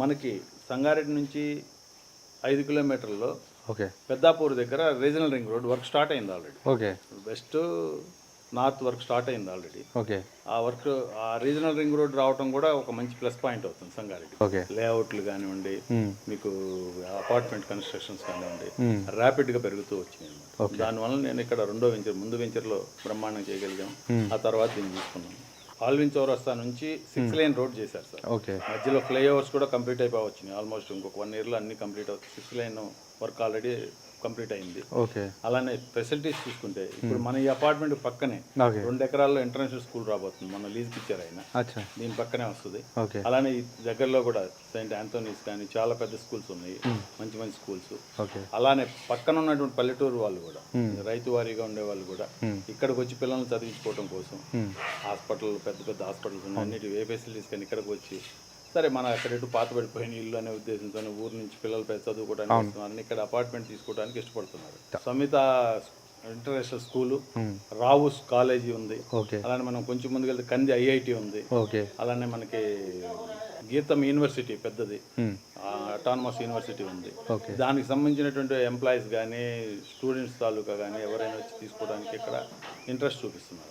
మనకి సంగారెడ్డి నుంచి ఐదు కిలోమీటర్లలో ఓకే. పెద్దాపూర్ దగ్గర regional ring road work start అయింది already. Okay. West north work start అయింది ఆల్రెడీ. ఓకే. ఆ వర్క్ ఆ రీజనల్ రింగ్ రోడ్ రావడం కూడా ఒక మంచి ప్లస్ పాయింట్ అవుతుంది సంగారెడ్డి. ఓకే. లేఅవుట్లు కానివ్వండి. మీకు అపార్ట్మెంట్ కన్స్ట్రక్షన్స్ కానివ్వండి మ్మ్. ర్యాపిడ్గా పెరుగుతూ వచ్చినాయి అనమాట దానివల్ల నేను ఇక్కడ రెండో వెంచర్ ముందు వెంచర్లో బ్రహ్మాండం చేయగలిగాం. ఆ తర్వాత దీన్ని తీసుకున్నాం ఆల్విన్ చౌరస్తా నుంచి సిక్స్ లైన్ రోడ్ చేశారు సార్. ఓకే. మధ్యలో ఫ్లైఓవర్స్ కూడా కంప్లీట్ అయిపోయి వచ్చినాయి ఆల్మోస్ట్ ఇంకొక వన్ ఇయర్లో అన్ని కంప్లీట్ అవుతాయి six lane work already complete అయింది. ఓకే. అలానే ఫెసిలిటీస్ చూసుకుంటే ఇప్పుడు మన ఈ అపార్ట్మెంట్ పక్కనే రెండు ఎకరాల్లో ఇంటర్నేషనల్ స్కూల్ రాబోతుంది. మన లీజ్కి ఇచ్చారు ఆయన. దీని పక్కనే వస్తుంది. అలానే ఈ దగ్గరలో కూడా సెయింట్ ఆంథోనీస్ కానీ చాలా పెద్ద స్కూల్స్ ఉన్నాయి. మంచి మంచి స్కూల్స్. అలానే పక్కన ఉన్నటువంటి పల్లెటూరు వాళ్ళు కూడా రైతు వారీగా ఉండే వాళ్ళు కూడా ఇక్కడికి వచ్చి పిల్లల్ని చదివించుకోవడం కోసం హాస్పిటల్ పెద్ద పెద్ద హాస్పిటల్స్ ఉన్నాయి. అన్నిటి ఏ ఫెసిలిటీస్ కానీ ఇక్కడికి వచ్చి సరే మన అక్కడ ఎటు పాత పడిపోయిన ఇల్లు అనే ఉద్దేశంతో ఊరు నుంచి పిల్లలు పెద్ద చదువుకోవడానికి వస్తున్నారని ఇక్కడ అపార్ట్మెంట్ తీసుకోవడానికి ఇష్టపడుతున్నారు. Samita international school Rao college ఉంది. అలానే మనం కొంచెం ముందుకెళ్తే కంది ఐఐటి ఉంది. అలానే మనకి గీతం యూనివర్సిటీ పెద్దది. అటానమస్ యూనివర్సిటీ ఉంది. దానికి సంబంధించినటువంటి ఎంప్లాయీస్ కానీ స్టూడెంట్స్ తాలూకా కానీ ఎవరైనా వచ్చి తీసుకోవడానికి ఇక్కడ ఇంట్రెస్ట్ చూపిస్తున్నారు.